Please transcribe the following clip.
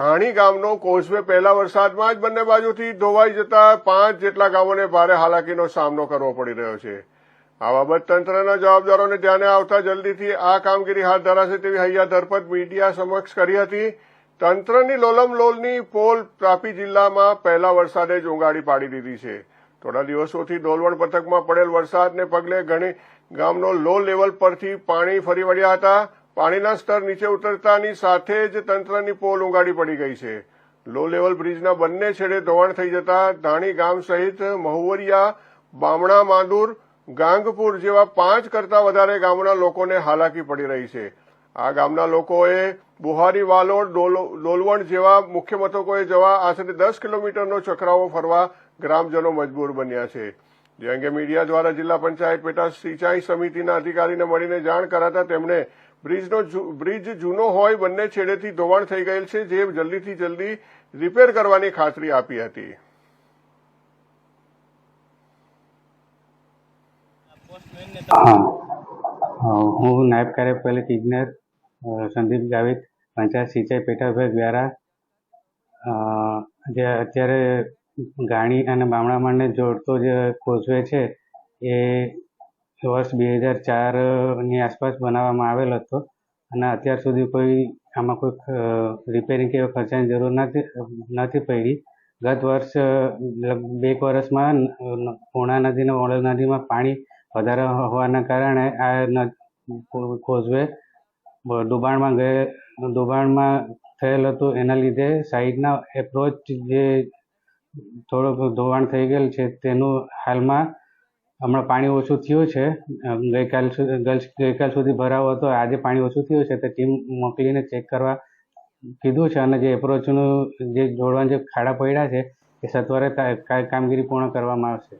ધાણી ગામનો કોઝવે પહેલા વરસાદમાં જ બંને બાજુથી ધોવાઈ જતા પાંચ જેટલા ગામોને ભારે હાલાકીનો સામનો કરવો પડી રહ્યો છે. આ બાબત તંત્રના જવાબદારોને ધ્યાને આવતા જલ્દીથી આ કામગીરી હાથ ધરાશે તેવી હૈયા ધરપત મીડિયા સમક્ષ કરી હતી. તંત્રની લોલમ લોલની પોલ તાપી જિલ્લામાં પહેલા વરસાદે જ ઉંગાડી પાડી દીધી છે. થોડા દિવસોથી ડોલવણ પથકમાં પડેલ વરસાદને પગલે ઘણી ગામનો લો લેવલ પરથી પાણી ફરી વળ્યા હતા. પાણીના સ્તર નીચે ઉતરતાની સાથે જ તંત્રની પોલ ઉગાડી પડી ગઈ છે. લો લેવલ બ્રિજના બંને છેડે ધોવાણ થઈ જતા ધાણી ગામ સહિત મહુવરિયા, બામણા, માંદુર, ગાંગપુર જેવા પાંચ કરતા વધારે ગામના લોકોને હાલાકી પડી રહી છે. આ ગામના લોકોએ બુહારી, વાલોડ ડોલવણ જેવા મુખ્ય મથકોએ જવા આશરે દસ કિલોમીટરનો ચક્રાવો ફરવા ગ્રામજનો મજબૂર બન્યા છે. જે અંગે મીડિયા દ્વારા જિલ્લા પંચાયત પેટા સિંચાઈ સમિતિના અધિકારીને મળીને જાણ કરાતા તેમણે બ્રિજનો બ્રિજ જૂનો હોય, બંને છેડેથી ધોવાણ થઈ ગયેલ છે, જે જલ્દીથી જલ્દી રિપેર કરવાની ખાતરી આપી હતી. હું. નાયબ કાર્યપાલક ઇજનેર સંદીપ ગાવિત પંચાયત સિંચાઈ પેટાભાઈ દ્વારા જે અત્યારે ગાણી અને બામણામાંને જોડતો જે કોઝવે છે, એ વર્ષ બે હજાર ચારની આસપાસ બનાવવામાં આવેલ હતો. અને અત્યાર સુધી કોઈ આમાં કોઈ રિપેરિંગ કે ખર્ચાની જરૂર નથી નથી પડી. ગત વર્ષ બે એક વર્ષમાં પૂર્ણા નદી અને ઓળલ નદીમાં પાણી વધારે હોવાના કારણે આ કોઝવે ડુબાણમાં ગયે ડુબાણમાં થયેલ હતું. એના લીધે સાઈડના એપ્રોચ જે થોડુંક ધોવાણ થઈ ગયેલ છે તેનું હાલમાં હમણાં પાણી ઓછું થયું છે. ગઈકાલ સુધી ગઈકાલ સુધી ભરાવો હતો. આજે પાણી ઓછું થયું છે. તો ટીમ મોકલીને ચેક કરવા કીધું છે અને જે એપ્રોચનું જે જોડવાના જે ખાડા પડ્યા છે, એ સત્વરે કામગીરી પૂર્ણ કરવામાં આવશે.